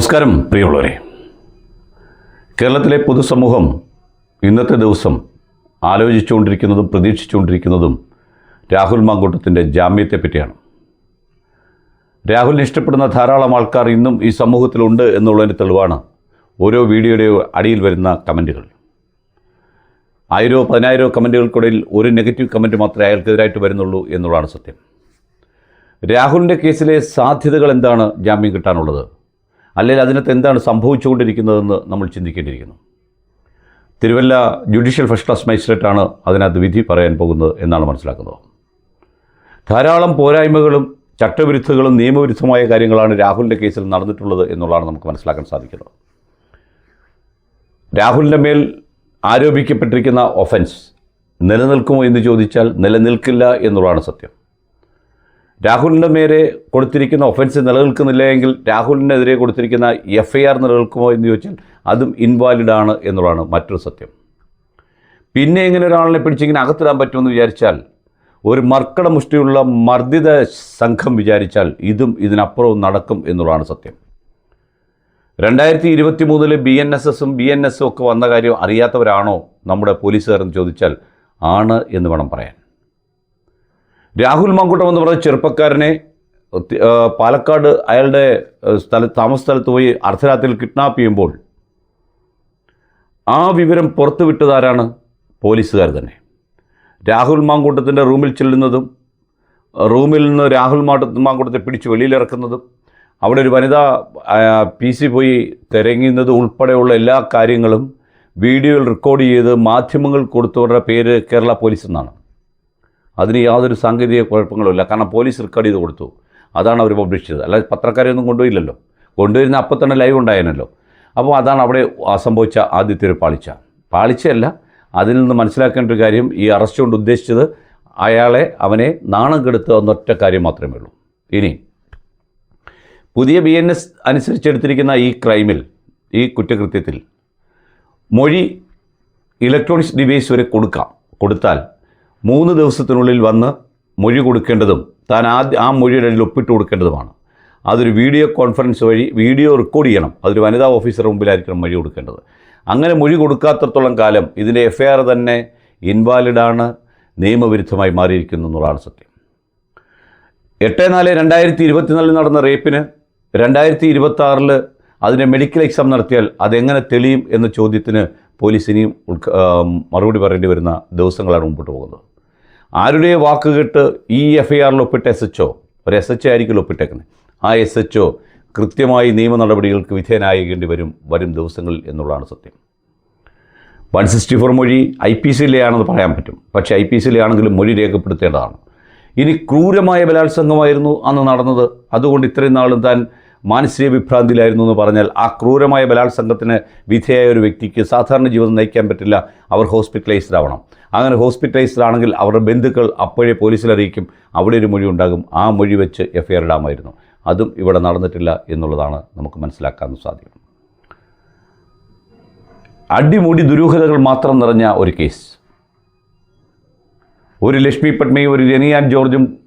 നമസ്കാരം പ്രിയമുള്ളവരെ. കേരളത്തിലെ പൊതുസമൂഹം ഇന്നത്തെ ദിവസം ആലോചിച്ചുകൊണ്ടിരിക്കുന്നതും പ്രതീക്ഷിച്ചുകൊണ്ടിരിക്കുന്നതും രാഹുൽ മാങ്കൂട്ടത്തിന്റെ ജാമ്യത്തെ പറ്റിയാണ് രാഹുലിനെ ഇഷ്ടപ്പെടുന്ന ധാരാളം ആൾക്കാർ ഇന്നും ഈ സമൂഹത്തിലുണ്ട് എന്നുള്ളതിന് തെളിവാണ് ഓരോ വീഡിയോയുടെ അടിയിൽ വരുന്ന കമന്റുകൾ. ആയിരോ പതിനായിരോ കമന്റുകൾക്കിടയിൽ ഒരു നെഗറ്റീവ് കമന്റ് മാത്രമേ അയാൾക്കെതിരായിട്ട് വരുന്നുള്ളൂ എന്നുള്ളതാണ് സത്യം. രാഹുലിന്റെ കേസിലെ സാധ്യതകൾ എന്താണ്? ജാമ്യം കിട്ടാനുള്ളത്. അല്ലെങ്കിൽ അതിനകത്ത് എന്താണ് സംഭവിച്ചുകൊണ്ടിരിക്കുന്നതെന്ന് നമ്മൾ ചിന്തിക്കേണ്ടിയിരിക്കുന്നു. തിരുവല്ല ജുഡീഷ്യൽ ഫസ്റ്റ് ക്ലാസ് മജിസ്ട്രേറ്റാണ് അതിനകത്ത് വിധി പറയാൻ പോകുന്നത് എന്നാണ് മനസ്സിലാക്കുന്നത്. ധാരാളം പോരായ്മകളും ചട്ടവിരുദ്ധകളും നിയമവിരുദ്ധമായ കാര്യങ്ങളാണ് രാഹുലിന്റെ കേസിൽ നടന്നിട്ടുള്ളത് എന്നുള്ളതാണ് നമുക്ക് മനസ്സിലാക്കാൻ സാധിക്കുന്നത്. രാഹുലിന്റെ മേൽ ആരോപിക്കപ്പെട്ടിരിക്കുന്ന ഒഫൻസ് നിലനിൽക്കുമോ എന്ന് ചോദിച്ചാൽ നിലനിൽക്കില്ല എന്നുള്ളതാണ് സത്യം. രാഹുലിന്റെ മേലെ കൊടുത്തിരിക്കുന്ന ഒഫൻസ് നിലനിൽക്കുന്നില്ല എങ്കിൽ രാഹുലിനെതിരെ കൊടുത്തിരിക്കുന്ന എഫ് ഐ ആർ നിലനിൽക്കുമോ എന്ന് ചോദിച്ചാൽ അതും ഇൻവാലിഡ് ആണ് എന്നുള്ളതാണ് മറ്റൊരു സത്യം. പിന്നെ ഇങ്ങനെ ഒരാളിനെ പിടിച്ചിങ്ങനെ അകത്തിടാൻ പറ്റുമെന്ന് വിചാരിച്ചാൽ ഒരു മർക്കട മുഷ്ടിയുള്ള മർദ്ദിത സംഘം വിചാരിച്ചാൽ ഇതും ഇതിനപ്പുറവും നടക്കും എന്നുള്ളതാണ് സത്യം. രണ്ടായിരത്തി ഇരുപത്തി മൂന്നിൽ ബി എൻ എസ് എസും ബി എൻ എസും ഒക്കെ വന്ന കാര്യം അറിയാത്തവരാണോ നമ്മുടെ പോലീസുകാരെന്ന് ചോദിച്ചാൽ ആണ് എന്ന് വേണം പറയാൻ. രാഹുൽ മാങ്കൂട്ടം എന്ന് പറഞ്ഞ ചെറുപ്പക്കാരനെ പാലക്കാട് അയാളുടെ സ്ഥല താമസ സ്ഥലത്ത് പോയി അർദ്ധരാത്രിയിൽ കിഡ്നാപ്പ് ചെയ്യുമ്പോൾ ആ വിവരം പുറത്തു വിട്ടതാരാണ്? പോലീസുകാർ തന്നെ. രാഹുൽ മാങ്കൂട്ടത്തിന്റെ റൂമിൽ ചെല്ലുന്നതും റൂമിൽ നിന്ന് രാഹുൽ മാങ്കൂട്ടത്തെ പിടിച്ച് വെളിയിലിറക്കുന്നതും അവിടെ ഒരു വനിതാ പി സി പോയി തിരങ്ങുന്നത് ഉൾപ്പെടെയുള്ള എല്ലാ കാര്യങ്ങളും വീഡിയോയിൽ റെക്കോർഡ് ചെയ്ത് മാധ്യമങ്ങൾ കൊടുത്തവരുടെ പേര് കേരള പോലീസ് എന്നാണ്. അതിന് യാതൊരു സാങ്കേതിക കുഴപ്പങ്ങളുമില്ല. കാരണം പോലീസ് റെക്കോർഡ് ചെയ്ത് കൊടുത്തു. അതാണ് അവർ പബ്ലിഷ് ചെയ്തത്. അല്ലാതെ പത്രക്കാരെയൊന്നും കൊണ്ടുപോയില്ലല്ലോ. കൊണ്ടുവരുന്ന അപ്പം തന്നെ ലൈവ് ഉണ്ടായിരുന്നല്ലോ അപ്പോൾ അതാണ് അവിടെ സംഭവിച്ച ആദ്യത്തെ ഒരു പാളിച്ച. പാളിച്ചയല്ല അതിൽ നിന്ന് മനസ്സിലാക്കേണ്ട ഒരു കാര്യം ഈ അറസ്റ്റ് കൊണ്ട് ഉദ്ദേശിച്ചത് അയാളെ അവനെ നാണം കെടുത്തുക എന്നൊറ്റ കാര്യം മാത്രമേ ഉള്ളൂ. ഇനി പുതിയ ബി എൻ എസ് അനുസരിച്ചെടുത്തിരിക്കുന്ന ഈ ക്രൈമിൽ ഈ കുറ്റകൃത്യത്തിൽ മൊഴി ഇലക്ട്രോണിക്സ് ഡിവൈസ് വരെ കൊടുക്കാം. കൊടുത്താൽ മൂന്ന് ദിവസത്തിനുള്ളിൽ വന്ന് മൊഴി കൊടുക്കേണ്ടതും താൻ ആദ്യ ആ മൊഴിയുടെ ഇടയിൽ ഒപ്പിട്ട് കൊടുക്കേണ്ടതുമാണ്. അതൊരു വീഡിയോ കോൺഫറൻസ് വഴി വീഡിയോ റെക്കോർഡ് ചെയ്യണം. അതൊരു വനിതാ ഓഫീസറുടെ മുമ്പിലായിരിക്കണം മൊഴി കൊടുക്കേണ്ടത്. അങ്ങനെ മൊഴി കൊടുക്കാത്തടത്തോളം കാലം ഇതിന്റെ എഫ് ഐ ആർ തന്നെ ഇൻവാലിഡാണ് നിയമവിരുദ്ധമായി മാറിയിരിക്കുന്നു എന്നുള്ളതാണ് സത്യം. എട്ട് നാല് രണ്ടായിരത്തി ഇരുപത്തിനാലിൽ നടന്ന റേപ്പിന് രണ്ടായിരത്തി ഇരുപത്തി അതിന്റെ മെഡിക്കൽ എക്സാം നടത്തിയാൽ അതെങ്ങനെ തെളിയും എന്ന ചോദ്യത്തിന് പോലീസ് ഇനിയും മറുപടി പറയേണ്ടി വരുന്ന ദിവസങ്ങളാണ് മുമ്പോട്ട് പോകുന്നത്. ആരുടെ വാക്ക് കേട്ട് ഈ എഫ് ഐ ആറിൽ ഒപ്പിട്ട എസ് എച്ച് ഒ ഒരു എസ് എച്ച് ആയിരിക്കും ഒപ്പിട്ടേക്കുന്നത്. ആ എസ് എച്ച് ഒ കൃത്യമായി നിയമ നടപടികൾക്ക് വിധേയനായേണ്ടി വരും വരും ദിവസങ്ങളിൽ എന്നുള്ളതാണ് സത്യം. വൺ സിക്സ്റ്റി ഫോർ മൊഴി ഐ പി സിയിലെ ആണെന്ന് പറയാൻ പറ്റും. പക്ഷേ ഐ പി സിയിലെ മൊഴി രേഖപ്പെടുത്തേണ്ടതാണ്. ഇനി ക്രൂരമായ ബലാത്സംഗമായിരുന്നു അന്ന് നടന്നത്. അതുകൊണ്ട് ഇത്രയും നാളും താൻ മാനസിക വിഭ്രാന്തിയിലായിരുന്നു എന്ന് പറഞ്ഞാൽ ആ ക്രൂരമായ ബലാത്സംഗത്തിന് വിധേയായ ഒരു വ്യക്തിക്ക് സാധാരണ ജീവിതം നയിക്കാൻ പറ്റില്ല. അവർ ഹോസ്പിറ്റലൈസ്ഡ് ആവണം. അങ്ങനെ ഹോസ്പിറ്റലൈസ്ഡ് ആണെങ്കിൽ അവരുടെ ബന്ധുക്കൾ അപ്പോഴേ പോലീസിൽ അറിയിക്കും അവിടെ ഒരു മൊഴി ഉണ്ടാകും. ആ മൊഴി വെച്ച് എഫ്ഐആർ ഇടാമായിരുന്നു. അതും ഇവിടെ നടന്നിട്ടില്ല എന്നുള്ളതാണ് നമുക്ക് മനസ്സിലാക്കാൻ സാധിക്കും അടിമുടി ദുരൂഹതകൾ മാത്രം നിറഞ്ഞ ഒരു കേസ്. ഒരു ലക്ഷ്മി പത്മയും ഒരു രനിയാൻ ജോർജും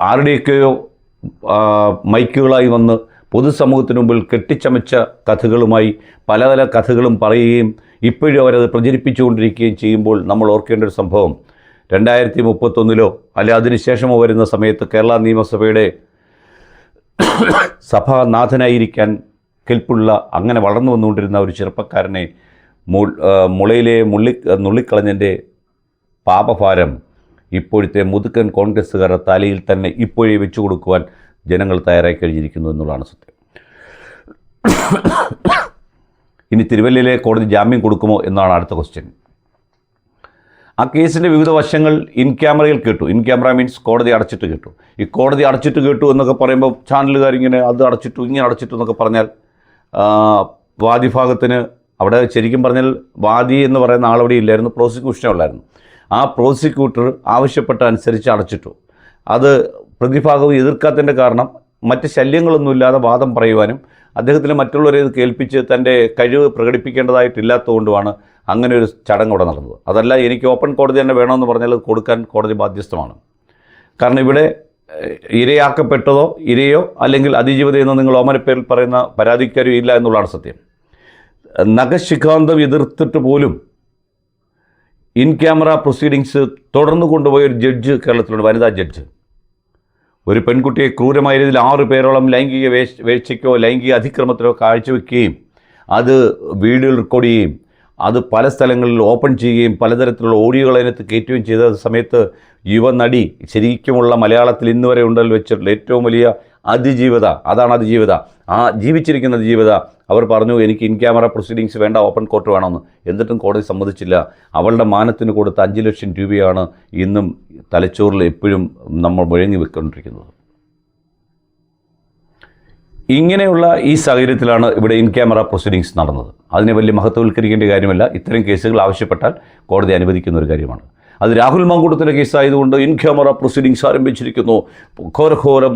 ആരുടെയൊക്കെയോ മൈക്കുകളായി വന്ന് പൊതുസമൂഹത്തിന് മുമ്പിൽ കെട്ടിച്ചമച്ച കഥകളുമായി പല പല കഥകളും പറയുകയും ഇപ്പോഴും അവരത് പ്രചരിപ്പിച്ചുകൊണ്ടിരിക്കുകയും ചെയ്യുമ്പോൾ നമ്മൾ ഓർക്കേണ്ട ഒരു സംഭവം. രണ്ടായിരത്തി മുപ്പത്തൊന്നിലോ അല്ലെ അതിനുശേഷമോ വരുന്ന സമയത്ത് കേരള നിയമസഭയുടെ സഭാനാഥനായിരിക്കാൻ കെൽപ്പുള്ള അങ്ങനെ വളർന്നു വന്നുകൊണ്ടിരുന്ന ഒരു ചെറുപ്പക്കാരനെ മുളയിലെ മുള്ളി നുള്ളിക്കളഞ്ഞന്റെ പാപഭാരം ഇപ്പോഴത്തെ മുതുക്കൻ കോൺഗ്രസ്സുകാരുടെ തലയിൽ തന്നെ ഇപ്പോഴേ വെച്ചു കൊടുക്കുവാൻ ജനങ്ങൾ തയ്യാറായി കഴിഞ്ഞിരിക്കുന്നു എന്നുള്ളതാണ് സത്യം. ഇനി തിരുവല്ലയിലെ കോടതി ജാമ്യം കൊടുക്കുമോ എന്നാണ് അടുത്ത ക്വസ്റ്റ്യൻ ആ കേസിന്റെ വിവിധ വശങ്ങൾ ഇൻ ക്യാമറയിൽ കേട്ടു. ഇൻ ക്യാമറ മീൻസ് കോടതി അടച്ചിട്ട് കേട്ടു. ഈ കോടതി അടച്ചിട്ട് കേട്ടു എന്നൊക്കെ പറയുമ്പോൾ ചാനലുകാർ ഇങ്ങനെ അത് അടച്ചിട്ടു ഇങ്ങനെ അടച്ചിട്ടു എന്നൊക്കെ പറഞ്ഞാൽ വാദിഭാഗത്തിന് അവിടെ ശരിക്കും പറഞ്ഞാൽ വാദി എന്ന് പറയുന്ന ആളവിടെ ഇല്ലായിരുന്നു പ്രോസിക്യൂഷനേ ഉള്ളായിരുന്നു. ആ പ്രോസിക്യൂട്ടർ ആവശ്യപ്പെട്ട അനുസരിച്ച് അടച്ചിട്ടു. അത് പ്രതിഭാഗവും എതിർക്കാത്തതിന്റെ കാരണം മറ്റ് ശല്യങ്ങളൊന്നുമില്ലാതെ വാദം പറയുവാനും അദ്ദേഹത്തിന് മറ്റുള്ളവരെ ഇത് കേൾപ്പിച്ച് തന്റെ കഴിവ് പ്രകടിപ്പിക്കേണ്ടതായിട്ടില്ലാത്തതുകൊണ്ടുമാണ് അങ്ങനെ ഒരു ചടങ്ങ് ഇവിടെ നടന്നത്. അതല്ല എനിക്ക് ഓപ്പൺ കോടതി തന്നെ വേണമെന്ന് പറഞ്ഞാൽ അത് കൊടുക്കാൻ കോടതി ബാധ്യസ്ഥമാണ്. കാരണം ഇവിടെ ഇരയാക്കപ്പെട്ടതോ ഇരയോ അല്ലെങ്കിൽ അതിജീവിത എന്ന് നിങ്ങൾ ഓമനപ്പേരിൽ പറയുന്ന പരാതിക്കാരോ ഇല്ല എന്നുള്ളതാണ് സത്യം. നഖശിഖാന്തം എതിർത്തിട്ട് പോലും ഇൻ ക്യാമറ പ്രൊസീഡിങ്സ് തുടർന്ന് കൊണ്ടുപോയ ഒരു ജഡ്ജ് കേരളത്തിലുണ്ട് വനിതാ ജഡ്ജ്. ഒരു പെൺകുട്ടിയെ ക്രൂരമായ രീതിയിൽ ആറ് പേരോളം ലൈംഗിക വേഴ്ചയ്ക്കോ ലൈംഗിക അതിക്രമത്തിലോ കാഴ്ചവെക്കുകയും അത് വീഡിയോ റെക്കോർഡ് ചെയ്യുകയും അത് പല സ്ഥലങ്ങളിൽ ഓപ്പൺ ചെയ്യുകയും പലതരത്തിലുള്ള ഓഡിയോകൾ അതിനകത്ത് കയറ്റുകയും ചെയ്ത സമയത്ത് യുവനടി ശരിക്കുമുള്ള മലയാളത്തിൽ ഇന്ന് വരെ ഉണ്ടെന്ന് വെച്ചിട്ടുള്ള ഏറ്റവും വലിയ അതിജീവിത അതാണ് അതിജീവിത. ആ ജീവിച്ചിരിക്കുന്ന അതിജീവിത അവർ പറഞ്ഞു എനിക്ക് ഇൻ ക്യാമറ പ്രൊസീഡിങ്സ് വേണ്ട ഓപ്പൺ കോർട്ട് വേണമെന്ന്. എന്നിട്ടും കോടതി സമ്മതിച്ചില്ല. അവളുടെ മാനത്തിന് കൊടുത്ത അഞ്ച് ലക്ഷം രൂപയാണ് ഇന്നും തലച്ചോറിൽ എപ്പോഴും നമ്മൾ മുഴങ്ങി വെക്കൊണ്ടിരിക്കുന്നത്. ഇങ്ങനെയുള്ള ഈ സാഹചര്യത്തിലാണ് ഇവിടെ ഇൻ ക്യാമറ പ്രൊസീഡിങ്സ് നടന്നത്. അതിനെ വലിയ മഹത്വവൽക്കരിക്കേണ്ട കാര്യമല്ല. ഇത്തരം കേസുകൾ ആവശ്യപ്പെട്ടാൽ കോടതി അനുവദിക്കുന്ന ഒരു കാര്യമാണ്. അത് രാഹുൽ മാങ്കൂട്ടത്തിന്റെ കേസായതുകൊണ്ട് ഇൻ ക്യാമറ പ്രൊസീഡിങ്സ് ആരംഭിച്ചിരിക്കുന്നു. ഘോരഘോരം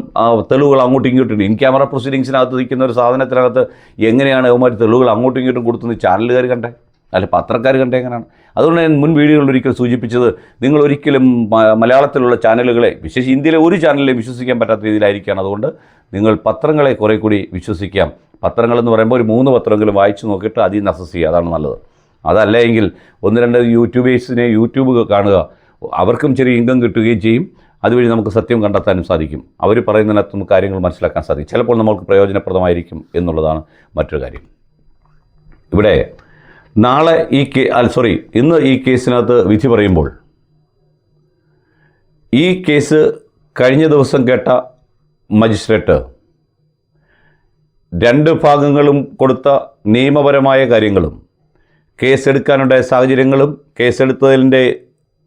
തെളിവുകൾ അങ്ങോട്ടും ഇങ്ങോട്ടും ഇൻ ക്യാമറ പ്രൊസീഡിങ്സിനകത്ത് നിൽക്കുന്ന ഒരു സാധനത്തിനകത്ത് എങ്ങനെയാണ് അവന്മാർ തെളിവുകൾ അങ്ങോട്ടും ഇങ്ങോട്ടും കൊടുത്തുന്ന ചാനലുകാർ കണ്ടേ? അല്ല പത്രക്കാർ കണ്ടേ എങ്ങനെയാണ്? അതുകൊണ്ട് ഞാൻ മുൻ വീഡിയോകളിൽ ഒരിക്കൽ സൂചിപ്പിച്ചത് നിങ്ങൾ ഒരിക്കലും മലയാളത്തിലുള്ള ചാനലുകളെ വിശേഷിച്ച് ഇന്ത്യയിലെ ഒരു ചാനലിലെയും വിശ്വസിക്കാൻ പറ്റാത്ത രീതിയിലായിരിക്കുകയാണ്. അതുകൊണ്ട് നിങ്ങൾ പത്രങ്ങളെ കുറേ കൂടി വിശ്വസിക്കാം. പത്രങ്ങളെന്ന് പറയുമ്പോൾ ഒരു മൂന്ന് പത്രമെങ്കിലും വായിച്ചു നോക്കിയിട്ട് അതിൽ നിന്ന് അസസ് ചെയ്യുക. അതാണ് നല്ലത്. അതല്ല എങ്കിൽ ഒന്ന് രണ്ട് യൂട്യൂബേഴ്സിനെ യൂട്യൂബ് കാണുക. അവർക്കും ചെറിയ ഇൻകം കിട്ടുകയും ചെയ്യും. അതുവഴി നമുക്ക് സത്യം കണ്ടെത്താനും സാധിക്കും. അവർ പറയുന്നതിനകത്ത് നമുക്ക് കാര്യങ്ങൾ മനസ്സിലാക്കാൻ സാധിക്കും. ചിലപ്പോൾ നമുക്ക് പ്രയോജനപ്രദമായിരിക്കും എന്നുള്ളതാണ് മറ്റൊരു കാര്യം. ഇവിടെ നാളെ ഈ കേ സോറി ഇന്ന് ഈ കേസിനകത്ത് വിധി പറയുമ്പോൾ ഈ കേസ് കഴിഞ്ഞ ദിവസം കേട്ട മജിസ്ട്രേറ്റ് രണ്ട് ഭാഗങ്ങളും കൊടുത്ത നിയമപരമായ കാര്യങ്ങളും കേസെടുക്കാനുണ്ടായ സാഹചര്യങ്ങളും കേസെടുത്തതിന്റെ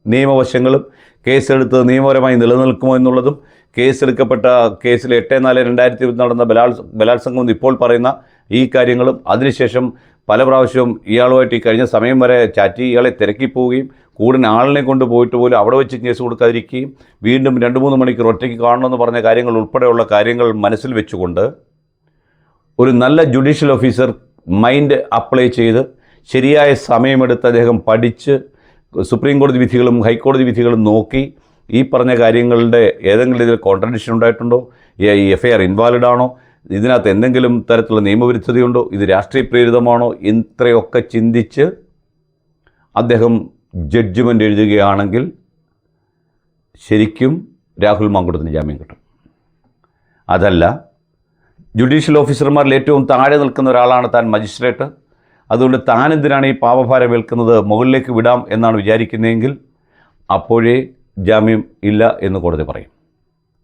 നിയമവശങ്ങളും കേസെടുത്തത് നിയമപരമായി നിലനിൽക്കുമോ എന്നുള്ളതും കേസെടുക്കപ്പെട്ട കേസിൽ എട്ട് നാല് രണ്ടായിരത്തി ഇരുപത്തി നടന്ന ബലാൽ ബലാത്സംഗം ഇപ്പോൾ പറയുന്ന ഈ കാര്യങ്ങളും അതിനുശേഷം പല പ്രാവശ്യവും ഇയാളുമായിട്ട് ഈ കഴിഞ്ഞ സമയം വരെ ചാറ്റി ഇയാളെ തിരക്കി പോവുകയും കൂടുതൽ ആളിനെ കൊണ്ട് പോയിട്ട് പോലും അവിടെ വെച്ച് കേസ് കൊടുക്കാതിരിക്കുകയും വീണ്ടും രണ്ട് മൂന്ന് മണിക്കൂർ ഒറ്റയ്ക്ക് കാണണമെന്ന് പറഞ്ഞ കാര്യങ്ങൾ ഉൾപ്പെടെയുള്ള കാര്യങ്ങൾ മനസ്സിൽ വെച്ചുകൊണ്ട് ഒരു നല്ല ജുഡീഷ്യൽ ഓഫീസർ മൈൻഡ് അപ്ലൈ ചെയ്ത് ശരിയായ സമയമെടുത്ത് അദ്ദേഹം പഠിച്ച് സുപ്രീം കോടതി വിധികളും ഹൈക്കോടതി വിധികളും നോക്കി ഈ പറഞ്ഞ കാര്യങ്ങളുടെ ഏതെങ്കിലും ഇതിൽ കോൺട്രഡിക്ഷൻ ഉണ്ടായിട്ടുണ്ടോ? ഈ എഫ് ഐ ആർ ഇൻവാലിഡ് ആണോ? ഇതിനകത്ത് എന്തെങ്കിലും തരത്തിലുള്ള നിയമവിരുദ്ധതയുണ്ടോ? ഇത് രാഷ്ട്രീയ പ്രേരിതമാണോ? ഇത്രയൊക്കെ ചിന്തിച്ച് അദ്ദേഹം ജഡ്ജ്മെന്റ് എഴുതുകയാണെങ്കിൽ ശരിക്കും രാഹുൽ മാങ്കുടത്തിന് ജാമ്യം കിട്ടും. അതല്ല ജുഡീഷ്യൽ ഓഫീസർമാരിൽ ഏറ്റവും താഴെ നിൽക്കുന്ന ഒരാളാണ് താൻ മജിസ്ട്രേറ്റ് അതുകൊണ്ട് താൻ എന്തിനാണ് ഈ പാപഭാരം ഏൽക്കുന്നത്? മുകളിലേക്ക് വിടാം എന്നാണ് വിചാരിക്കുന്നതെങ്കിൽ അപ്പോഴേ ജാമ്യം ഇല്ല എന്ന് കോടതി പറയും.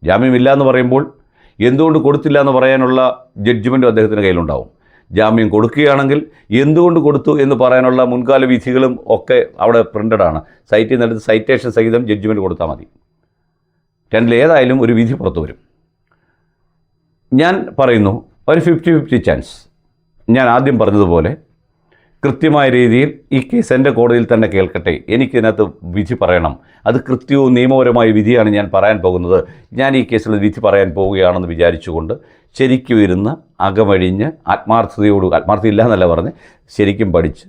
ജാമ്യം ഇല്ല എന്ന് പറയുമ്പോൾ എന്തുകൊണ്ട് കൊടുത്തില്ല എന്ന് പറയാനുള്ള ജഡ്ജ്മെന്റും അദ്ദേഹത്തിന്റെ കയ്യിലുണ്ടാവും. ജാമ്യം കൊടുക്കുകയാണെങ്കിൽ എന്തുകൊണ്ട് കൊടുത്തു എന്ന് പറയാനുള്ള മുൻകാല വിധികളും ഒക്കെ അവിടെ പ്രിന്റഡ് ആണ്. സൈറ്റിൽ നിന്നെടുത്ത് സൈറ്റേഷൻ സഹിതം ജഡ്ജ്മെന്റ് കൊടുത്താൽ മതി. രണ്ടിലേതായാലും ഒരു വിധി പുറത്തു വരും. ഞാൻ പറയുന്നു ഒരു ഫിഫ്റ്റി ഫിഫ്റ്റി ചാൻസ് ഞാൻ ആദ്യം പറഞ്ഞതുപോലെ കൃത്യമായ രീതിയിൽ ഈ കേസ് എന്റെ കോടതിയിൽ തന്നെ കേൾക്കട്ടെ. എനിക്കിതിനകത്ത് വിധി പറയണം. അത് കൃത്യവും നിയമപരമായ വിധിയാണ് ഞാൻ പറയാൻ പോകുന്നത്. ഞാൻ ഈ കേസിൽ വിധി പറയാൻ പോവുകയാണെന്ന് വിചാരിച്ചുകൊണ്ട് ശരിക്കും ഇരുന്ന് അകമഴിഞ്ഞ് ആത്മാർത്ഥതയോട് ആത്മാർത്ഥത ഇല്ല എന്നല്ല പറഞ്ഞ് ശരിക്കും പഠിച്ച്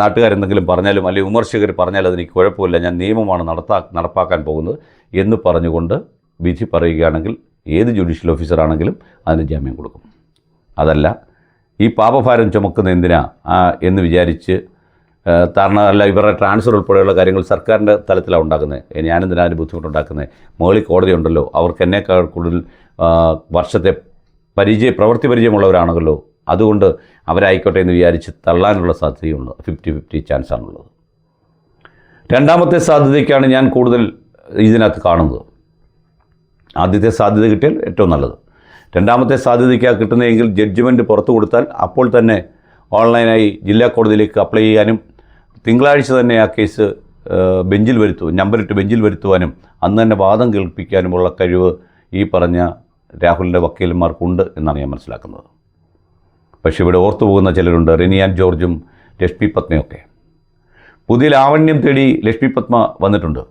നാട്ടുകാരെന്തെങ്കിലും പറഞ്ഞാലും അല്ലെങ്കിൽ വിമർശകർ പറഞ്ഞാലും അതെനിക്ക് കുഴപ്പമില്ല. ഞാൻ നിയമമാണ് നടത്താ നടപ്പാക്കാൻ പോകുന്നത് എന്ന് പറഞ്ഞുകൊണ്ട് വിധി പറയുകയാണെങ്കിൽ ഏത് ജുഡീഷ്യൽ ഓഫീസറാണെങ്കിലും അതിന് ജാമ്യം കൊടുക്കും. അതല്ല ഈ പാപഭാരം ചുമക്കുന്ന എന്തിനാ? എന്ന് വിചാരിച്ച് അല്ല ഇവരുടെ ട്രാൻസ്ഫർ ഉൾപ്പെടെയുള്ള കാര്യങ്ങൾ സർക്കാരിന്റെ തലത്തിലാണ് ഉണ്ടാക്കുന്നത് ഞാനെന്തിനാ അതിന് ബുദ്ധിമുട്ടുണ്ടാക്കുന്നത് മുകളിൽ കോടതി ഉണ്ടല്ലോ. അവർക്ക് എന്നേക്കാൾ കൂടുതൽ വർഷത്തെ പരിചയ പ്രവൃത്തി പരിചയമുള്ളവരാണല്ലോ. അതുകൊണ്ട് അവരായിക്കോട്ടെ എന്ന് വിചാരിച്ച് തള്ളാനുള്ള സാധ്യതയുണ്ട്. ഫിഫ്റ്റി ഫിഫ്റ്റി ചാൻസ് ആണുള്ളത്. രണ്ടാമത്തെ സാധ്യതയ്ക്കാണ് ഞാൻ കൂടുതൽ ഇതിനകത്ത് കാണുന്നത്. ആദ്യത്തെ സാധ്യത കിട്ടിയാൽ ഏറ്റവും നല്ലത്. രണ്ടാമത്തെ സാധ്യതയ്ക്കാണ് കിട്ടുന്നതെങ്കിൽ ജഡ്ജ്മെന്റ് പുറത്തു കൊടുത്താൽ അപ്പോൾ തന്നെ ഓൺലൈനായി ജില്ലാ കോടതിയിലേക്ക് അപ്ലൈ ചെയ്യാനും തിങ്കളാഴ്ച തന്നെ ആ കേസ് ബെഞ്ചിൽ വരുത്തുവാൻ നമ്പറിട്ട് ബെഞ്ചിൽ വരുത്തുവാനും അന്ന് തന്നെ വാദം കേൾപ്പിക്കാനുമുള്ള കഴിവ് ഈ പറഞ്ഞ രാഹുലിന്റെ വക്കീലന്മാർക്കുണ്ട് എന്നാണ് ഞാൻ മനസ്സിലാക്കുന്നത്. പക്ഷേ ഇവിടെ ഓർത്തു പോകുന്ന ചിലരുണ്ട് റിനിയാൻ ജോർജും ലക്ഷ്മി പത്മയൊക്കെ പുതിയ ലാവണ്യം തേടി ലക്ഷ്മി പത്മ വന്നിട്ടുണ്ട്.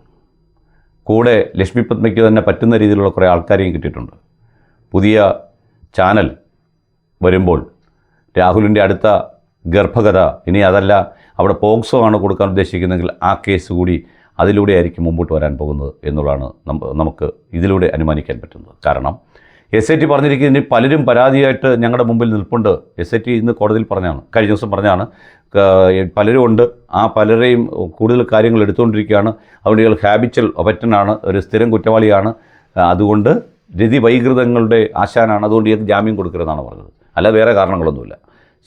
കൂടെ ലക്ഷ്മി പത്മയ്ക്ക് തന്നെ പറ്റുന്ന രീതിയിലുള്ള കുറേ ആൾക്കാരെയും കിട്ടിയിട്ടുണ്ട്. പുതിയ ചാനൽ വരുമ്പോൾ രാഹുലിന്റെ അടുത്ത ഗർഭകഥ ഇനി അതല്ല അവിടെ പോക്സോ ആണ് കൊടുക്കാൻ ഉദ്ദേശിക്കുന്നതെങ്കിൽ ആ കേസ് കൂടി അതിലൂടെ ആയിരിക്കും മുമ്പോട്ട് വരാൻ പോകുന്നത് എന്നുള്ളതാണ് നമുക്ക് ഇതിലൂടെ അനുമാനിക്കാൻ പറ്റുന്നത്. കാരണം എസ് ഐ ടി പറഞ്ഞിരിക്കുന്നതിന് പലരും പരാതിയായിട്ട് ഞങ്ങളുടെ മുമ്പിൽ നിൽപ്പുണ്ട്. എസ് ഐ ടി ഇന്ന് കോടതിയിൽ പറഞ്ഞാണ് കഴിഞ്ഞ ദിവസം പറഞ്ഞാണ്. പലരും ഉണ്ട്. ആ പലരെയും കൂടുതൽ കാര്യങ്ങൾ എടുത്തുകൊണ്ടിരിക്കുകയാണ്. അവിടെ ഹാബിച്വൽ ഒപറ്റനാണ് ഒരു സ്ഥിരം കുറ്റവാളിയാണ്. അതുകൊണ്ട് രതി വൈകൃതങ്ങളുടെ ആശാനാണ്. അതുകൊണ്ട് ഇയാൾക്ക് ജാമ്യം കൊടുക്കരുതെന്നാണ് പറഞ്ഞത്. അല്ല വേറെ കാരണങ്ങളൊന്നുമില്ല.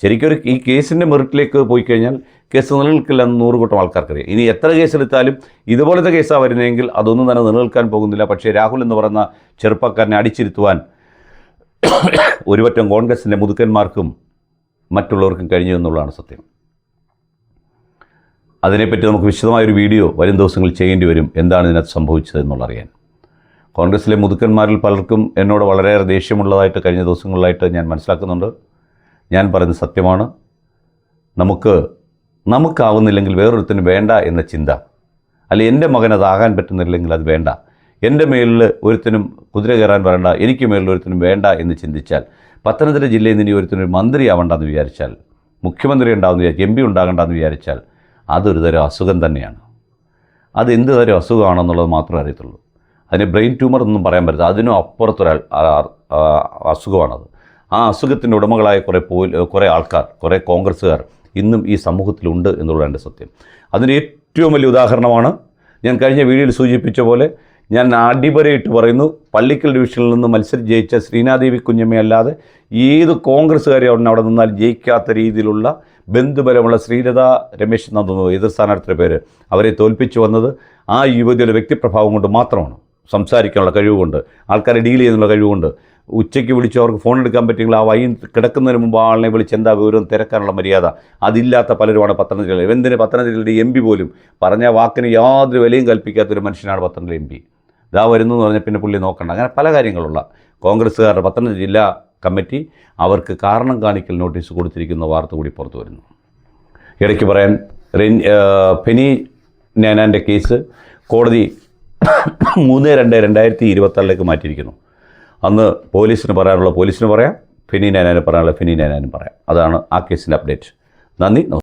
ശരിക്കും ഈ കേസിന്റെ മെറിറ്റിലേക്ക് പോയി കഴിഞ്ഞാൽ കേസ് നിലനിൽക്കില്ല എന്ന് നൂറുകൂട്ടം ആൾക്കാർക്കറിയാം. ഇനി എത്ര കേസെടുത്താലും ഇതുപോലത്തെ കേസാണ് വരുന്നതെങ്കിൽ അതൊന്നും തന്നെ നിലനിൽക്കാൻ പോകുന്നില്ല. പക്ഷേ രാഹുൽ എന്ന് പറയുന്ന ചെറുപ്പക്കാരനെ അടിച്ചിരുത്തുവാൻ ഒരുപറ്റം കോൺഗ്രസിന്റെ മുതുക്കന്മാർക്കും മറ്റുള്ളവർക്കും കഴിഞ്ഞു എന്നുള്ളതാണ് സത്യം. അതിനെപ്പറ്റി നമുക്ക് വിശദമായൊരു വീഡിയോ വരും ദിവസങ്ങളിൽ ചെയ്യേണ്ടി വരും. എന്താണ് ഇതിനകത്ത് സംഭവിച്ചത് എന്നുള്ളറിയാൻ. കോൺഗ്രസിലെ മുതുക്കന്മാരിൽ പലർക്കും എന്നോട് വളരെയേറെ ദേഷ്യമുള്ളതായിട്ട് കഴിഞ്ഞ ദിവസങ്ങളിലായിട്ട് ഞാൻ മനസ്സിലാക്കുന്നുണ്ട്. ഞാൻ പറയുന്നത് സത്യമാണ്. നമുക്ക് നമുക്കാവുന്നില്ലെങ്കിൽ വേറൊരുത്തിന് വേണ്ട എന്ന ചിന്ത. അല്ലെ എന്റെ മകൻ അതാകാൻ പറ്റുന്നില്ലെങ്കിൽ അത് വേണ്ട. എന്റെ മേലിൽ ഒരുത്തിനും കുതിര കയറാൻ വരണ്ട എനിക്ക് മേലിൽ ഒരുത്തിനും വേണ്ട എന്ന് ചിന്തിച്ചാൽ പത്തനംതിട്ട ജില്ലയിൽ നിന്ന് ഒരുത്തിനും ഒരു മന്ത്രിയാവണ്ടെന്ന് വിചാരിച്ചാൽ മുഖ്യമന്ത്രി ഉണ്ടാകുന്ന വിചാരിച്ചാൽ എം പി ഉണ്ടാകണ്ടെന്ന് വിചാരിച്ചാൽ അതൊരു തരം അസുഖം തന്നെയാണ്. അത് എന്ത് തരം അസുഖമാണെന്നുള്ളത് മാത്രമേ അറിയത്തുള്ളൂ. അതിന് ബ്രെയിൻ ട്യൂമർ എന്നൊന്നും പറയാൻ പറ്റില്ല. അതിനും അപ്പുറത്തൊരാൾ അസുഖമാണത്. ആ അസുഖത്തിന്റെ ഉടമകളായ കുറേ പോ കുറേ ആൾക്കാർ കുറേ കോൺഗ്രസ്സുകാർ ഇന്നും ഈ സമൂഹത്തിലുണ്ട് എന്നുള്ളതാണ് എന്റെ സത്യം. അതിന് ഏറ്റവും വലിയ ഉദാഹരണമാണ് ഞാൻ കഴിഞ്ഞ വീഡിയോയിൽ സൂചിപ്പിച്ച പോലെ ഞാൻ അടിപരയിട്ട് പറയുന്നു പള്ളിക്കൽ ഡിവിഷനിൽ നിന്ന് മത്സരം ജയിച്ച ശ്രീനാദേവി കുഞ്ഞമ്മയല്ലാതെ ഏത് കോൺഗ്രസ്സുകാരെ അവിടെ അവിടെ നിന്നാൽ ജയിക്കാത്ത രീതിയിലുള്ള ബന്ധുബലമുള്ള ശ്രീലത രമേശ് തോന്നുന്നു എതിർ സ്ഥാനാർത്ഥിയുടെ പേര്. അവരെ തോൽപ്പിച്ചു വന്നത് ആ യുവതിയുടെ വ്യക്തിപ്രഭാവം കൊണ്ട് മാത്രമാണ്. സംസാരിക്കാനുള്ള കഴിവുകൊണ്ട് ആൾക്കാരെ ഡീൽ ചെയ്യുന്നുള്ള കഴിവുകൊണ്ട് ഉച്ചയ്ക്ക് വിളിച്ച് അവർക്ക് ഫോൺ എടുക്കാൻ പറ്റിയെങ്കിൽ ആ വൈ കിടക്കുന്നതിന് മുമ്പ് ആളിനെ വിളിച്ച് എന്താ വിവരം തിരക്കാനുള്ള മര്യാദ? അതില്ലാത്ത പലരുമാണ് പത്തനംതിട്ടയിൽ എന്തിന് പത്തനംതിട്ടയുടെ എം പി പോലും പറഞ്ഞ വാക്കിന് യാതൊരു വിലയും കൽപ്പിക്കാത്തൊരു മനുഷ്യനാണ് പത്തനംതിട്ട എം പി ഇതാ വരുന്നു എന്ന് പറഞ്ഞാൽ പിന്നെ പുള്ളി നോക്കണ്ട. അങ്ങനെ പല കാര്യങ്ങളുള്ള കോൺഗ്രസ്സുകാരുടെ പത്തനംതിട്ട ജില്ലാ കമ്മിറ്റി അവർക്ക് കാരണം കാണിക്കൽ നോട്ടീസ് കൊടുത്തിരിക്കുന്ന വാർത്ത കൂടി പുറത്തു വരുന്നു. ഇടയ്ക്ക് പറയാൻ ഫെനി നാനാന്റെ കേസ് കോടതി മൂന്ന് രണ്ട് രണ്ടായിരത്തി ഇരുപത്താറിലേക്ക് മാറ്റിയിരിക്കുന്നു. അന്ന് പോലീസിന് പറയാനുള്ള പോലീസിന് പറയാം ഫിനി നാനാനും പറയാനുള്ള ഫിനി നാനാനും പറയാം. അതാണ് ആ കേസിന്റെ അപ്ഡേറ്റ്. നന്ദി